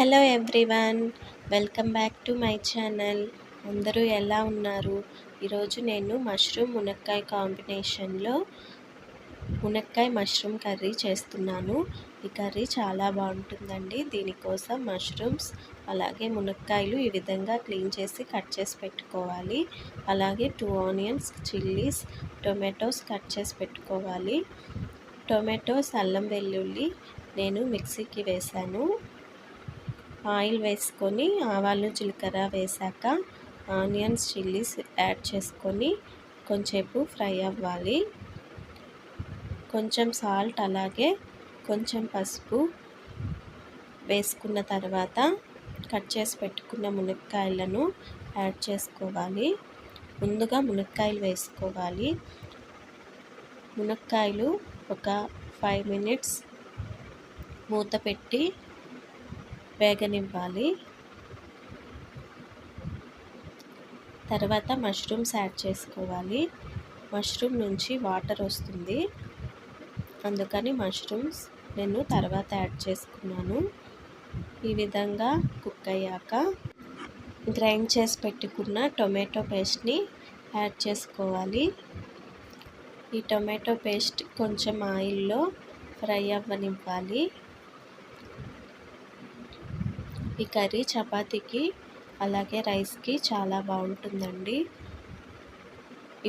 Hello everyone welcome back to my channel. అందరూ ఎలా ఉన్నారు? ఈరోజు నేను మష్రూమ్ మునక్కాయ కాంబినేషన్లో మునక్కాయ మష్రూమ్ కర్రీ చేస్తున్నాను. ఈ కర్రీ చాలా బాగుంటుందండి. దీనికోసం మష్రూమ్స్ అలాగే మునక్కాయలు ఈ విధంగా క్లీన్ చేసి కట్ చేసి పెట్టుకోవాలి. అలాగే two onions chillies tomatoes cut చేసి పెట్టుకోవాలి. టొమాటోస్ అల్లం వెల్లుల్లి నేను మిక్సీకి వేశాను ఆయిల్ వేసుకొని ఆవాలు జీలకర్ర వేసాక ఆనియన్స్ చిల్లీస్ యాడ్ చేసుకొని కొంచెంసేపు ఫ్రై అవ్వాలి. కొంచెం సాల్ట్ అలాగే కొంచెం పసుపు వేసుకున్న తర్వాత కట్ చేసి పెట్టుకున్న మునక్కాయలను యాడ్ చేసుకోవాలి. ముందుగా మునక్కాయలు వేసుకోవాలి. మునక్కాయలు ఒక ఫైవ్ మినిట్స్ మూత పెట్టి వేగనివ్వాలి. తర్వాత మష్రూమ్స్ యాడ్ చేసుకోవాలి. మష్రూమ్ నుంచి వాటర్ వస్తుంది. అందుకని మష్రూమ్స్ నేను తర్వాత యాడ్ చేసుకున్నాను. ఈ విధంగా కుక్ అయ్యాక గ్రైండ్ చేసి పెట్టుకున్న టొమాటో పేస్ట్ని యాడ్ చేసుకోవాలి. ఈ టొమాటో పేస్ట్ కొంచెం ఆయిల్లో ఫ్రై అవ్వనివ్వాలి. ఈ కర్రీ చపాతీకి అలాగే రైస్కి చాలా బాగుంటుందండి.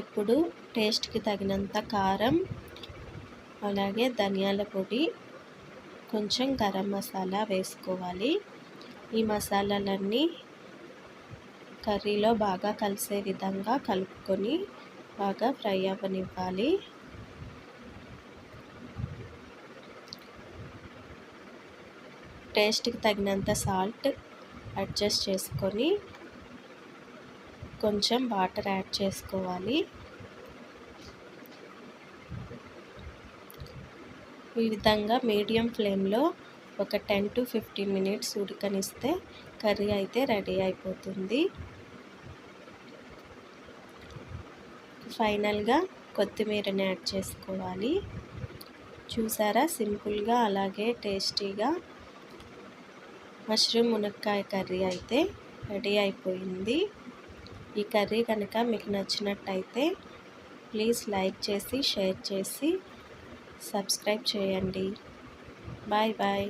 ఇప్పుడు టేస్ట్కి తగినంత కారం అలాగే ధనియాల పొడి కొంచెం గరం మసాలా వేసుకోవాలి. ఈ మసాలాలన్నీ కర్రీలో బాగా కలిసే విధంగా కలుపుకొని బాగా ఫ్రై అవ్వనివ్వాలి. టేస్ట్కి తగినంత సాల్ట్ అడ్జస్ట్ చేసుకొని కొంచెం వాటర్ యాడ్ చేసుకోవాలి. ఈ విధంగా మీడియం ఫ్లేమ్లో ఒక టెన్ టు ఫిఫ్టీన్ మినిట్స్ ఉడకనిస్తే కర్రీ అయితే రెడీ అయిపోతుంది. ఫైనల్గా కొత్తిమీరని యాడ్ చేసుకోవాలి. చూసారా? సింపుల్గా అలాగే టేస్టీగా మష్రూమ్ మునక్కాయ కర్రీ అయితే రెడీ అయిపోయింది. ఈ కర్రీ కనుక మీకు నచ్చినట్టయితే ప్లీజ్ లైక్ చేసి షేర్ చేసి సబ్స్క్రైబ్ చేయండి. Bye bye.